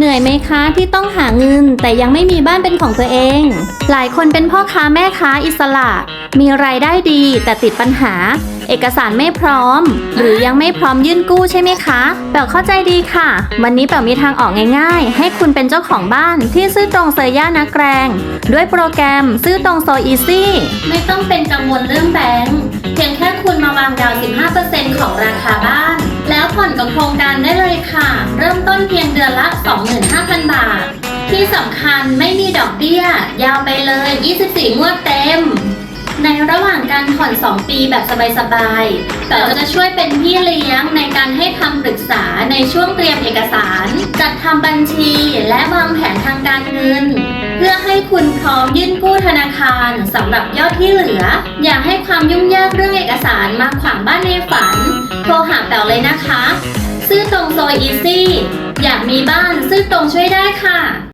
เหนื่อยไหมคะที่ต้องหาเงิน แต่ยังไม่มีบ้านเป็นของตัวเอง หลายคนเป็นพ่อค้าแม่ค้าอิสระ มีรายได้ดีแต่ติดปัญหา เอกสารไม่พร้อม หรือยังไม่พร้อมยื่นกู้ใช่ไหมคะแป๋วเข้าใจดีค่ะ วันนี้แป๋วมีทางออกง่ายๆ ให้คุณเป็นเจ้าของบ้านที่ซื่อตรงเซย่านะแกรงด้วยโปรแกรมซื่อตรงโซอีซี่ไม่ต้องเป็นกังวลเรื่องแบงค์เพียงแค่คุณมาวางดาวน์15%ของราคาบ้าน แล้วผ่อนกับโครงการได้ เลยค่ะ เริ่มต้นเพียงเดือนละ 25,000 บาท ที่สำคัญไม่มีดอกเบี้ย ยาวไปเลย 24 งวดเต็ม ในระหว่างการผ่อน 2 ปีแบบสบายๆ แต่จะช่วยเป็นพี่เลี้ยงในการให้คำปรึกษาในช่วงเตรียมเอกสาร จัดทำบัญชีและวางแผนทางการเงินเพื่อให้คุณพร้อมยื่นกู้ธนาคารสำหรับยอดที่เหลือ อย่าให้ความยุ่งยากเรื่องเอกสารมาขวางบ้านในฝัน โทรหาแป๋วเลยนะคะ โซอีซี่อยากมีบ้านซื้อตรงช่วยได้ค่ะ